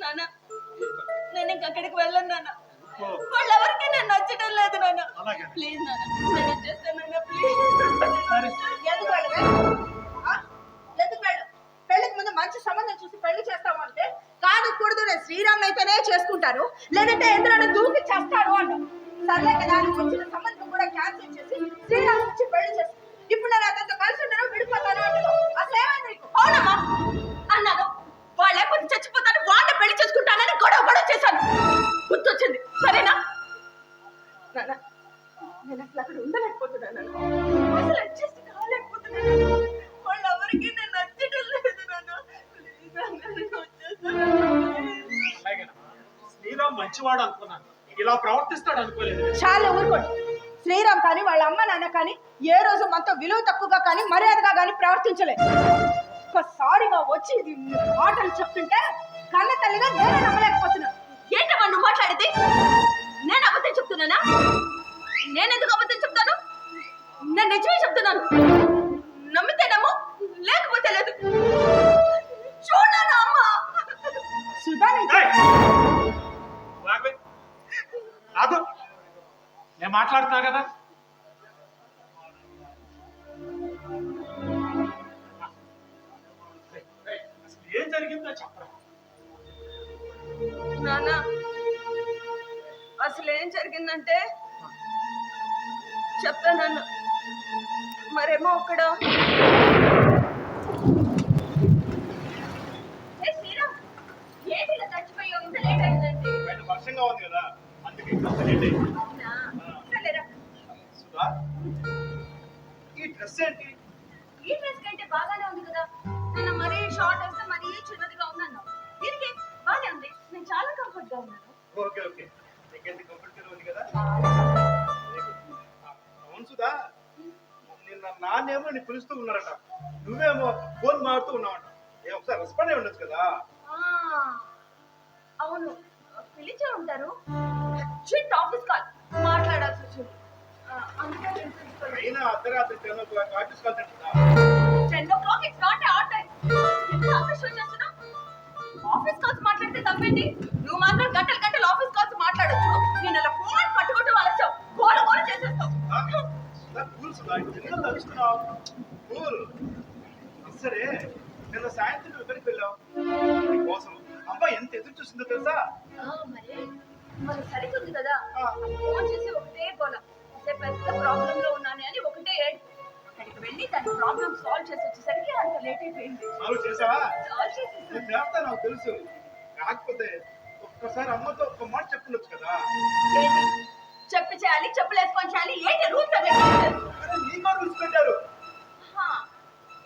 నాన్న నేను ఇంక అక్కడికి వెళ్ళను నాన్న. వాళ్ళెవరికి నేను నచ్చడం లేదు నాన్న. ప్లీజ్ నాన్న నేను వచ్చేస్తాను నాన్న ప్లీజ్. ఎందుకు వెళ్ళవే? ఎందుకు వెళ్ళు? పెళ్ళికి ముందు మంచి సంబంధం చూసి పెళ్ళి చేస్తాము అంటే కాదు కూడదు నేను శ్రీరామ్ అయితేనే చేసుకుంటాను. లేదంటే ఎందులో దూకి చేస్తాడు అన్న. సర్లే కదా వచ్చిన సంబంధం కూడా క్యాన్సిల్ చేసి శ్రీరామ్ వచ్చి పెళ్ళి చేసి ఇప్పుడు నేను అతనితో కలిసి ఉన్నాను విడిపోతాను అంటున్నావు. అసలు ఏమైంది నీకు. అవునమ్మా. అన్నాను. వాళ్ళు లేకపోతే చచ్చిపోతాను వాళ్ళని పెళ్ళి చేసుకుంటానని గొడవ గొడవ చేశాను. గుర్తొచ్చింది. సరేనా? నాన్న, నేను అసలు అక్కడ ఉండలేకపోతున్నాను నాన్న. అసలు అడ్జస్ట్ కాలేకపోతున్నాను. వాళ్ళెవరికి నేను లేదు. శ్రీరామ్ మంచివాడు అనుకున్నాను. ఇలా ప్రవర్తిస్తాడు అనుకోలేదు. చాలా ఊరుకోండి. శ్రీరామ్ కానీ వాళ్ళ అమ్మ నాన్న కానీ ఏ రోజు మనతో విలువ తక్కువగా కానీ మర్యాదగా కానీ ప్రవర్తించలేదు. ఒక్కసారిగా వచ్చి ఇది మాటలు చెప్తుంటే కన్న తల్లిగా నేను నమ్మలేకపోతున్నాను. ఏంటమ్మా నువ్వు మాట్లాడితే నేను అబద్ధం చెప్తున్నానా? నేను ఎందుకు అబద్ధం చెప్తాను? నేను నిజమే చెప్తున్నాను. నమ్మితే నమ్ము లేకపోతే లేదు. చూడనా అమ్మ? సుధా నేను మాట్లాడుతున్నా కదా. ఉంది కదా అందుకే? సరేరా. సుధా ఈ డ్రెస్ ఏంటి? ఈ డ్రెస్ కంటే బాగానే ఉంది కదా. నేను మరీ షార్ట్ వేస్తే మరీ చిన్నదిగా ఉన్నాను దీనికి బాగానే ఉంది. నేను చాలా కంఫర్ట్గా ఉన్నాను. Okay okay. నీకైతే కంఫర్టబుల్ ఉంది కదా? అవును సుధా. నిన్న నాన్నేమో నీ పిలుస్తూ ఉన్నారట. నువ్వేమో ఫోన్ మారుతూ ఉన్నావట. ఏ ఒకసారి రెస్పాండ్ అయి ఉండొచ్చు కదా. ఆ, అవును. పిలిచే ఉంటారు. అర్జెంట్ ఆఫీస్ కాల్ మాట్లాడాల్సి వచ్చింది. Ten o'clock office it's not time calls మాట్లాడితే తప్పేంటి? నువ్వు మాత్రం గంటలు గంటలు ఆఫీస్ కాల్స్ మాట్లాడొచ్చు. నేను అలా ఫోన్ పట్టుకుంటూ వాళ్ళొచ్చావు గోల గోల చేసేస్తావు సరే నిన్న సాయంత్రం ఎక్కడికి వెళ్ళావు? కోసం. అమ్మాయి ఎంత ఎదురు చూసిందో తెలుసా? మరి మరి సరిగ్గుంది కదా. ఫోన్ చేసి ఒకటే గోల. అసలు పెద్ద ప్రాబ్లం లో ఉన్నాను అని ఒకటే అక్కడికి వెళ్ళి దాని ప్రాబ్లం సాల్వ్ చేసి వచ్చేసరికి అంత లేట్ అయిపోయింది. సాల్వ్ చేసావా? సాల్వ్ చేసి నేను చేస్తా నాకు తెలుసు. కాకపోతే ఒక్కసారి అమ్మతో ఒక్క మాట చెప్పుండొచ్చు కదా? చెప్పి చేయాలి చెప్పులు వేసుకొని చేయాలి. ఏంటి రూల్స్ అవి? నీకో రూల్స్ పెట్టారు.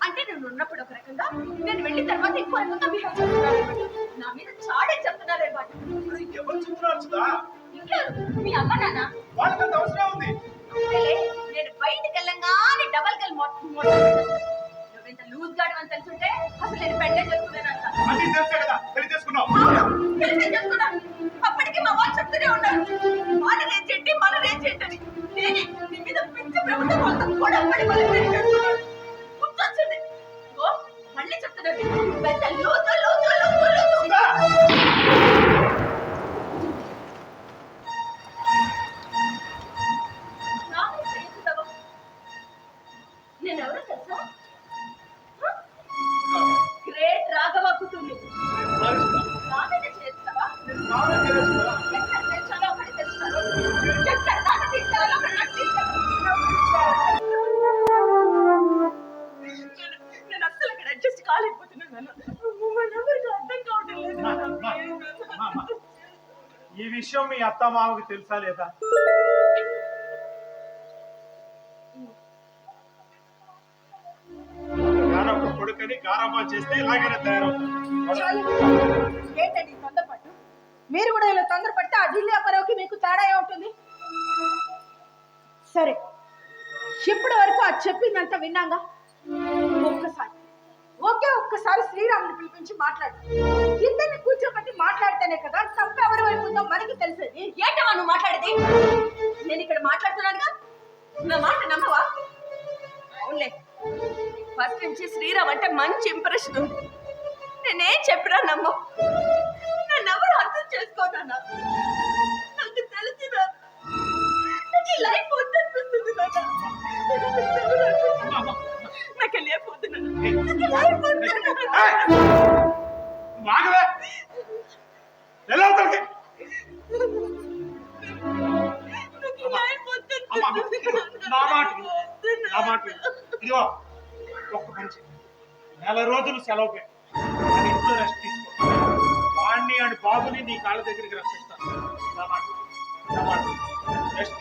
అంటే నేను ఉన్నప్పుడు ఒక రకంగా నేను వెళ్ళిన తర్వాత ఇంకో రకంగా బిహేవ్ చేస్తున్నాను నా మీద చాడే చెప్తున్నారు అరే ఎవరు చెప్తున్నారు మీ అమ్మ నాన్న? వాళ్ళకంత అవసరం ఉంది నేను బయటికి వెళ్ళంగానే డబల్ గల్ నువ్వు ఇంత లూజ్ గాడు అని తెలుసుంటే అసలు నేను పెళ్ళే చేసుకున్నానంట అన్ని తెలిసే కదా పెళ్ళి చేసుకున్నావు. పెళ్ళి చేసుకున్నాను. అప్పటికి మా వాళ్ళు చెప్తూనే ఉన్నారు. వాళ్ళ రేంజ్ ఏంటి మన రేంజ్ ఏంటని నేనే నీ మీద పిచ్చి ప్రభుత్వం వాళ్ళతో కూడా పడి కాలేకపోతున్నాను అర్థం. ఈ విషయం మీ అత్త మామకి తెలుసా లేదా? కొడుకని గారాబా చేస్తే ఇలాగైనా తయారవుతారు చాలు. ఏంటండి ఈ తొందరపట్టు మీరు కూడా ఇలా తొందరపడితే ఆ ఢిల్లీ అప్పారావుకి మీకు తేడా ఏముంటుంది? సరే. ఇప్పటి వరకు అది చెప్పిందంతా విన్నాగా? ఒక్కసారి. ఒకే ఒక్కసారి శ్రీరాముని పిలిపించి మాట్లాడు. ఇద్దరిని కూర్చోబెట్టి మాట్లాడితేనే కదా తప్పు ఎవరి వైపు ఉందో మనకి తెలిసేది. ఏంటమ్మా నువ్వు మాట్లాడేది? నేను ఇక్కడ మాట్లాడుతున్నానుగా? నా మాట నమ్మవా? అవునులే. ఫస్ట్ నుంచి శ్రీరామ్ అంటే మంచి ఇంప్రెషన్ ఉంది. నేనేం చెప్పినా నమ్మవు. నన్ను ఎవరు అర్థం చేసుకోదన్నా? నాకు తెలిసి నాకు లైఫ్ వద్దనిపిస్తుంది నాన్న. నాకు మాగవే ఎలా నా మాట నా మాట ఇదిగో ఒక్క మంచి నెల రోజులు సెలవు పెట్టు ఇంట్లో రెస్ట్ తీసుకో వాణ్ణి అండ్ బాబుని నీ కాళ్ళ దగ్గరికి రప్పిస్తాను నా మాట నా మాట రెస్ట్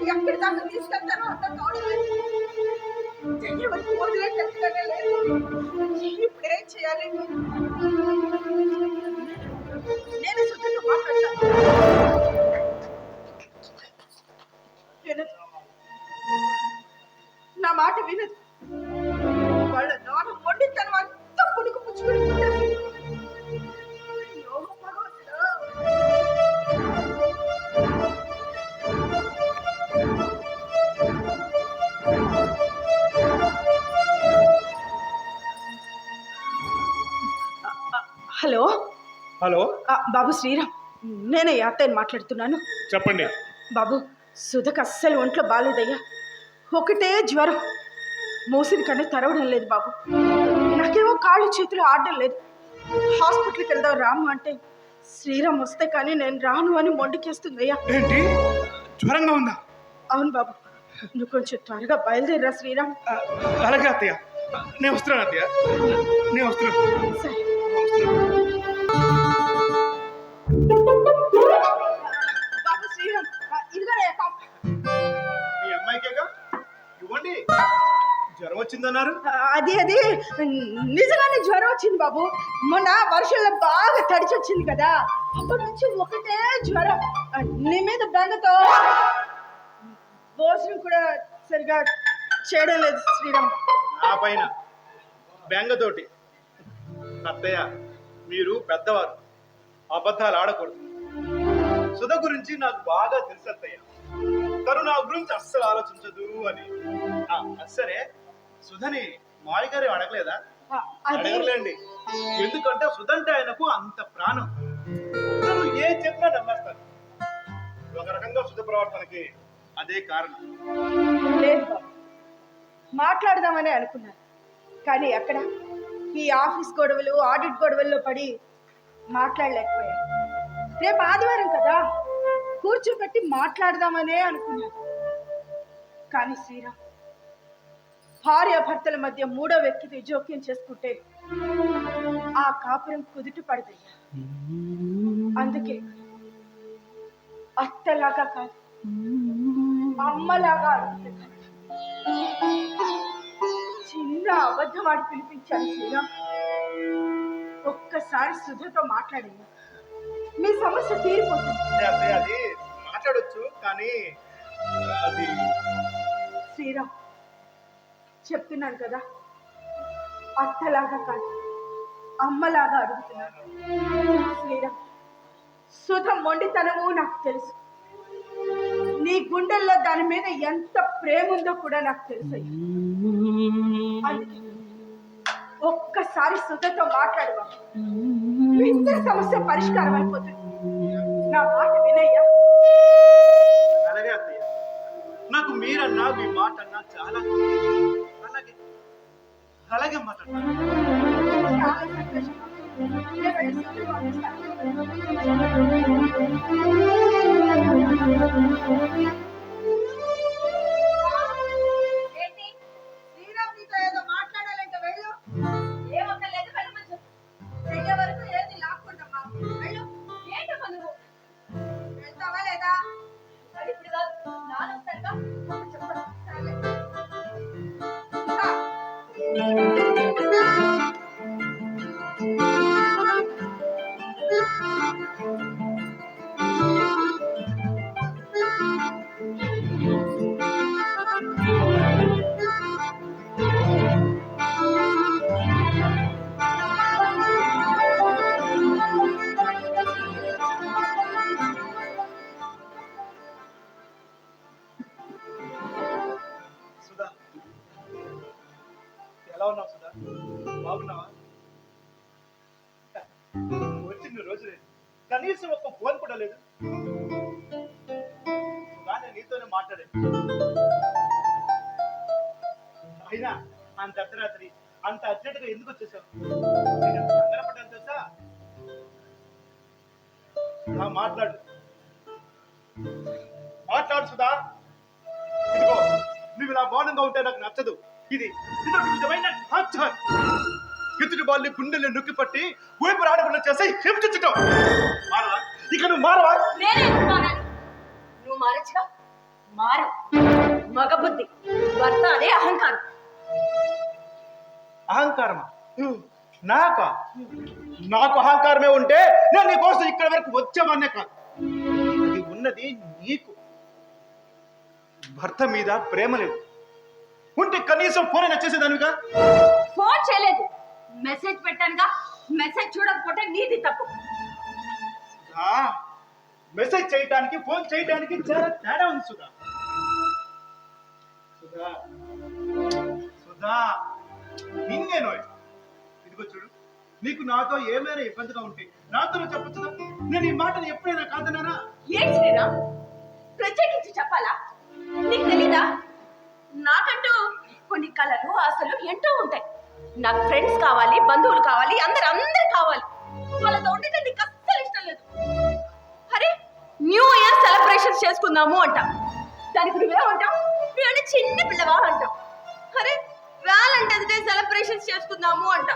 ఈ విషయాన్ని ఎక్కడి దాకా తీసుకెళ్తారో అర్థం కావడం లేదు. చెయ్యి వరకు వదిలేటట్టుగానే లేదు. ఇప్పుడు ఏం చేయాలి నేను సుఖంగా మాట్లాడతాను వినదు నా మాట వినదు వాళ్ళ నాన్న హలో? బాబు శ్రీరామ్ నేనే అత్తయ్యని మాట్లాడుతున్నాను. చెప్పండి. బాబు సుధకు అస్సలు ఒంట్లో బాగాలేదయ్యా ఒకటే జ్వరం. మోసిన కన్నా తెరవడం లేదు బాబు. నాకేమో కాళ్ళు చేతులు ఆడడం లేదు. హాస్పిటల్కి వెళ్దాం రాము అంటే శ్రీరామ్ వస్తే కానీ నేను రాను అని మొండికేస్తుందయ్యా. ఏంటి? జ్వరంగా ఉందా? అవును బాబు. నువ్వు కొంచెం త్వరగా బయలుదేరరా శ్రీరామ్. అలాగే అత్తయ్య. నేను వస్తున్నాను అత్తయ్య. నేను వస్తున్నాను. సరే. ఆ, అది అది. నిజంగానే జ్వరం వచ్చింది బాబు. మొన్న వర్షంలో బాగా తడిచి వచ్చింది కదా. అప్పటి నుంచి ఒకటే జ్వరం. ఆ, నీ మీద బెంగతో. భోజనం కూడా సరిగా చేయడం లేదు శ్రీరామ్. నా పైన బెంగతోటి. అత్తయ్య మీరు పెద్దవారు. అబద్ధాలు ఆడకూడదు. సుధ గురించి నాకు బాగా తెలుసు అత్తయ్య. తను నా గురించి అస్సలు ఆలోచించదు అని. ఆ, సరే. సుధని మాయ గారు అడగలేదా? అడగలేండి ఎందుకంటే సుధ అంటే ఆయనకు అంత ప్రాణం. తను ఏ చెప్పినా నమ్మేస్తారు ఒక రకంగా సుధ ప్రవర్తనకి అదే కారణం. లేదు బాబు. మాట్లాడదామని అనుకున్నాను. కానీ ఎక్కడ ఈ ఆఫీస్ గొడవలు ఆడిట్ గొడవల్లో పడి మాట్లాడలేకపోయాను. రేపు ఆదివారం కదా? కూర్చోబెట్టి మాట్లాడదామనే అనుకున్నాను. కానీ శ్రీరామ్ భార్య భర్తల మధ్య మూడో వ్యక్తికి జోక్యం చేసుకుంటే ఆ కాపురం కుదుట పడదయ్యా అందుకే అత్తలాగా కాదు అమ్మలాగా చిన్న అబద్ధం ఆడి పిలిపించాను శ్రీరామ్ ఒక్కసారి సుధతో మాట్లాడండి మీ సమస్య తీరిపోతుంది. అది మాట్లాడొచ్చు కానీ అది శ్రీరామ్ చెప్తున్నాను కదా? అత్తలాగా కాదు అమ్మలాగా అడుగుతున్నాను శ్రీరామ్ సుధ మొండితనము నాకు తెలుసు. నీ గుండెల్లో దాని మీద ఎంత ప్రేమ ఉందో కూడా నాకు తెలుసు ఒక్కసారి సుధతో మాట్లాడవా? బాబు. సమస్య పరిష్కారం అయిపోతుంది. నా మాట వినయ్యా? అలాగే అత్తయ్య. నాకు మీరన్నా మీ మాట అన్నా చాలా అలాగే. అలాగే మాట్లాడతాను. మాట్లాడు సుధా. ఇదిగో నువ్వు ఇలా మౌనంగా ఉంటే నాకు నచ్చదు. ఇది విధమైన టార్చర్ ఎదుటి వాళ్ళని గుండెల్ని నొక్కి పట్టి ఊపిరి ఆడకుండా చేసి హింసించటం మారవా? ఇక నువ్వు మారవా? నేనే నువ్వు మారచ్చుగా? మారు. మగబుద్ధి. భర్త అదే అహంకారం. అహంకారమా? నాకా? నాకు అహంకారమే ఉంటే నేను నీ కోసం ఇక్కడ వరకు వచ్చామనే కాదు. ఉన్నది నీకు. భర్త మీద ప్రేమ లేదు. ఉంటే కనీసం ఫోన్ అయినా ఫోన్ చేయలేదు. మెసేజ్ పెట్టానుగా. మెసేజ్ చూడకపోతే నీది తప్పు. మెసేజ్ చేయడానికి ఫోన్ చేయడానికి చాలా తేడా ఉంది సుధా. సుధా సుధా నిన్నేనో ఇదిగో చూడు నీకు నాతో ఏమైనా ఇబ్బందిగా ఉంటే నాతో చెప్పచ్చు నేను ఈ మాటను ఎప్పుడైనా కాదన్నానా? ఏం శ్రీరామ్? ప్రత్యేకించి చెప్పాలా? నీకు తెలీదా? నాకంటూ కొన్ని కళలు ఆశలు ఎంతో ఉంటాయి. నాకు ఫ్రెండ్స్ కావాలి బంధువులు కావాలి అందరు అందరు కావాలి. వాళ్ళతో ఉండటం నీకు అస్సలు ఇష్టం లేదు. అరే న్యూ ఇయర్ సెలబ్రేషన్స్ చేసుకుందాము అంట. దానికి నువ్వేమంటావు నువ్వేంటి చిన్న పిల్లవా అంటావు? అరే వ్యాలంటైన్స్ డే సెలబ్రేషన్స్ చేసుకుందాము అంట.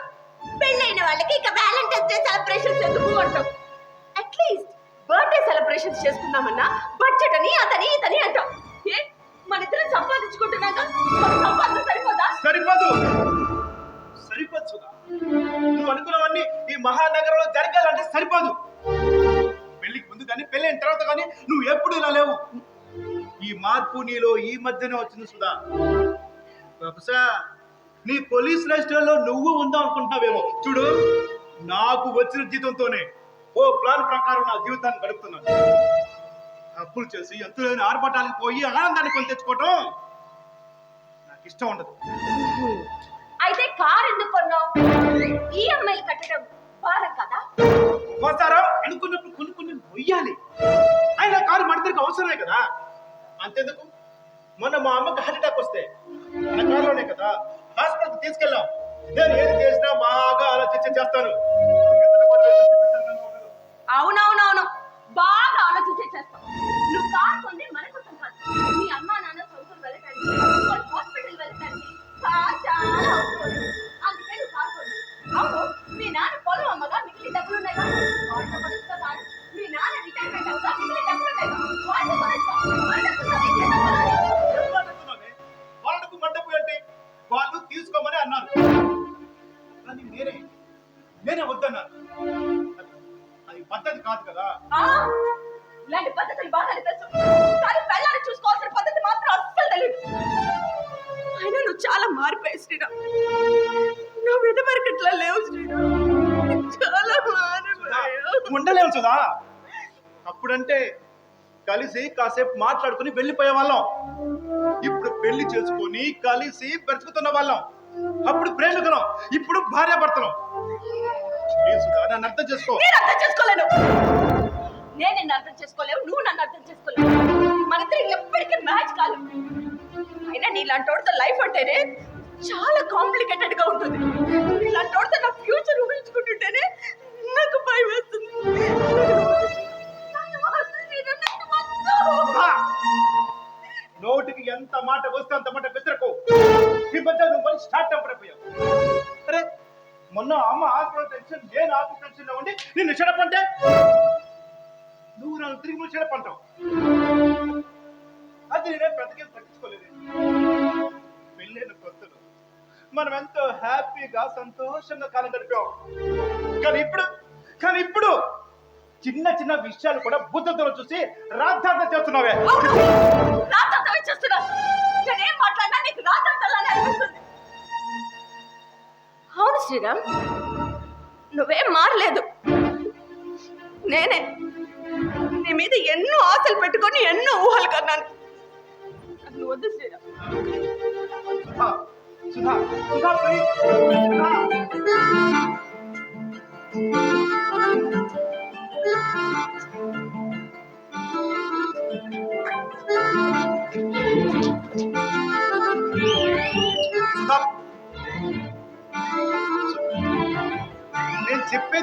పెళ్ళైన వాళ్ళకి ఇక వ్యాలంటైన్స్ డే సెలబ్రేషన్స్ ఎందుకు అంటాం అట్లీస్ట్ బర్త్డే సెలబ్రేషన్స్ చేసుకుందామన్నా బడ్జెట్ అని అతని ఇతని అంటాం ఏ? మన ఇద్దరం సంపాదించుకుంటున్నాక మన సంపాదన సరిపోదా? సరిపోదు. సరిపోదు నువ్వు అనుకున్నవన్నీ ఈ మహానగరంలో జరగాలంటే సరిపోదు. పెళ్ళికి ముందు కానీ పెళ్ళైన తర్వాత కానీ నువ్వు ఎప్పుడు ఇలా లేవు. ఈ మార్పు నీలో ఈ మధ్యనే వచ్చింది సుధా. బహుశా నీ పోలీస్లో నువ్వు ఉందాం అనుకుంటున్నావేమో. చూడు నాకు వచ్చిన జీతంతోనే ఓ ప్లాన్ ప్రకారం నా జీవితాన్ని గడుపుతున్నాను. అప్పులు చేసి ఎంతులేని ఆర్భటాలకు పోయి ఆనందాన్ని కొని తెచ్చుకోవటం నాకు ఇష్టం ఉండదు. అయితే కార్ ఎందుకు కొన్నావు? ఈఎంఐలు కట్టడం భారం కదా? అవసరం అనుకున్నప్పుడు కొన్ని కొన్ని మొయ్యాలి. ఆయన కారు మడిద్దరికి అవసరమే కదా? అంతెందుకు? మొన్న మా అమ్మకి హార్ట్ అటాక్ వస్తే మన కారులోనే కదా? హాస్పిటల్కి తీసుకెళ్ళాం. నేను ఏది చేసినా బాగా ఆలోచించి చేస్తాను. అవునవునవును. బాగా ఆలోచించే చేస్తావు. నువ్వు కార్ కొంది మన కోసం కాదు. మీ అమ్మా నాన్న సొంతం వెళ్ళటానికి హాస్పిటల్ వెళ్ళటానికి చాలా అవసరం. నేనే వద్దన్నాను అది- పద్ధతి కాదు కదా. ఇలాంటి పద్ధతులు బాగానే తెలుసు కానీ పెళ్ళాన్ని చూసుకోవాల్సిన పద్ధతి మాత్రం అస్సలు తెలియదు అయినా నువ్వు చాలా మారిపోయావు శ్రీరామ్. నువ్వు ఇదివరకు ఇట్లా లేవు శ్రీరామ్. చాలా మారిపోయావు. ఉండలేము సుధా. అప్పుడంటే కలిసి కాసేపు మాట్లాడుకుని వెళ్ళిపోయే వాళ్ళం. ఇప్పుడు పెళ్ళి చేసుకొని కలిసి బ్రతుకుతున్న వాళ్ళం. అప్పుడు ప్రేమికులం ఇప్పుడు భార్య భర్తలం నన్ను అర్థం చేసుకో. నేను అర్థం చేసుకోలేను. నేను నిన్ను అర్థం చేసుకోలేవు నువ్వు నన్ను అర్థం చేసుకోలేవు. మనిద్దరికి ఎప్పటికీ మ్యాచ్ కాదు అయినా నీలాంటి వాడితో లైఫ్ అంటేనే చాలా కాంప్లికేటెడ్గా ఉంటుంది. నీలాంటి వాడితో నా ఫ్యూచర్ ఊహించుకుంటుంటేనే నాకు భయం వేస్తుంది. నోటికి ఎంత మాట వస్తే అంత మాట బెదరకు. ఈ బద్ద నువ్వు మళ్ళీ స్టార్ట్ అవ్వబడిపోయావు అరే మొన్న అమ్మ ఆకులో టెన్షన్ నేను ఆకు టెన్షన్లో ఉండి నిన్ను చెడపంటే? నువ్వు నన్ను తిరిగి నువ్వు చెడపంటావు. అది నేనే బ్రతికే పట్టించుకోలేదు పెళ్ళైన కొత్తలు మనం ఎంతో హ్యాపీగా సంతోషంగా కాలం గడిపాం. కానీ ఇప్పుడు కానీ ఇప్పుడు చిన్న చిన్న విషయాలు కూడా బుద్ధతో చూసి రాద్ధాంతం చేస్తున్నావే. రాతంతమే చేస్తున్నా. నేనేం మాట్లాడినా నీకు రాతంతలానే అనిపిస్తుంది. శ్రీరామ్ నువ్వేం మారలేదు. నేనే నీ మీద ఎన్నో ఆశలు పెట్టుకొని ఎన్నో ఊహలు కన్నాను. నువ్వు వద్దు శ్రీరామ్. సుధా.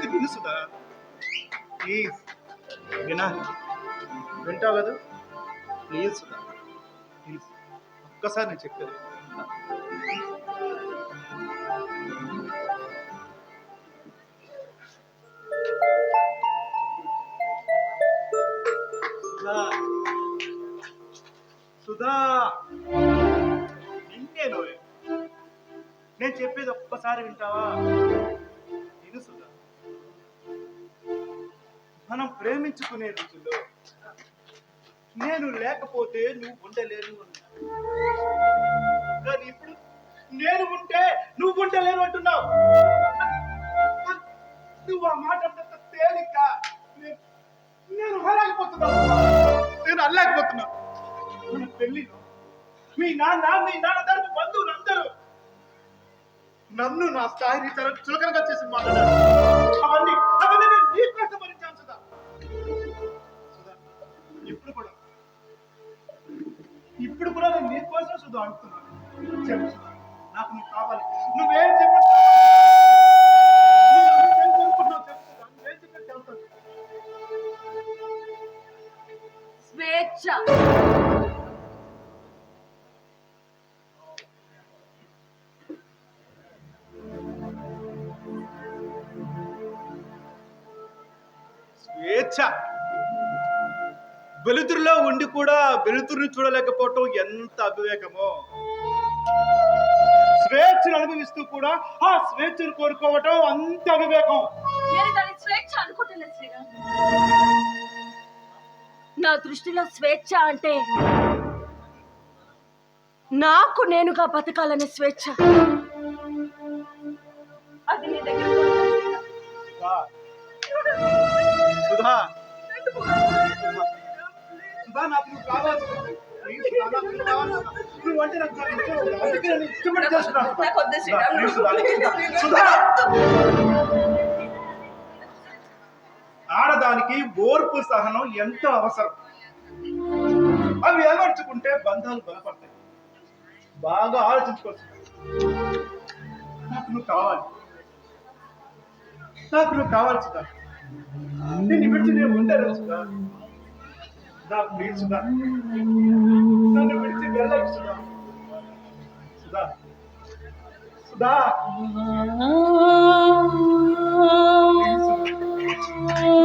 నేను విను సుధా ప్లీజ్ వినా. వింటావు కదా? ప్లీజ్ సుధా. ప్లీజ్. ఒక్కసారి నేను చెప్పేది సుధా. నిన్నే నేను చెప్పేది ఒక్కసారి వింటావా? మనం ప్రేమించుకునే రోజుల్లో నేను లేకపోతే నువ్వు ఉండలేను కానీ ఇప్పుడు నేను ఉంటే నువ్వు ఉండలేను అంటున్నావు. నువ్వు ఆ మాట తేలిక నేను- నేను నేను అల్లాకపోతున్నా మన పెళ్ళిలో మీ నాన్న మీ నాన్న తరపు బంధువులు అందరూ నన్ను నా స్థాయిని చాలా చులకనగా చేసి మాట్లాడారు. అవన్నీ అవన్నీ నేను నీ కోసం ఇప్పుడు కూడా. ఇప్పుడు కూడా నేను నీ కోసం అడుగుతున్నాను. చెప్పు నాకు నువ్వు కావాలి. నువ్వేం చెప్పావు స్వేచ్ఛ. వెలుతురులో ఉండి కూడా వెలుతురుని చూడలేకపోవటం ఎంత అవివేకమో. స్వేచ్ఛను అనుభవిస్తూ కూడా ఆ స్వేచ్ఛను కోరుకోవటం అంత అవివేకం. స్వేచ్ఛ అనుకుంటలేదు నా దృష్టిలో స్వేచ్ఛ అంటే నాకు నేనుగా బతకాలనే స్వేచ్ఛ. అది నీ దగ్గర సుధా. నాకు నువ్వు కావాలి. నువ్వు అంటే నాకు. అందుకే నేను ఇష్టపడి ఆడదానికి ఓర్పు సహనం ఎంతో అవసరం? అవి అలవర్చుకుంటే బంధాలు బలపడతాయి. బాగా ఆలోచించుకోవచ్చు. నాకు నువ్వు కావాలి. నాకు నువ్వు కావాలి సుధా. నిన్ను విడిచి నేను ఉండను Siddhartha leads Siddhartha. Then então, you will see their life, né, Siddhartha. Siddhartha. Siddhartha. Siddhartha. Siddhartha.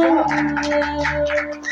Siddhartha. Siddhartha. Siddhartha.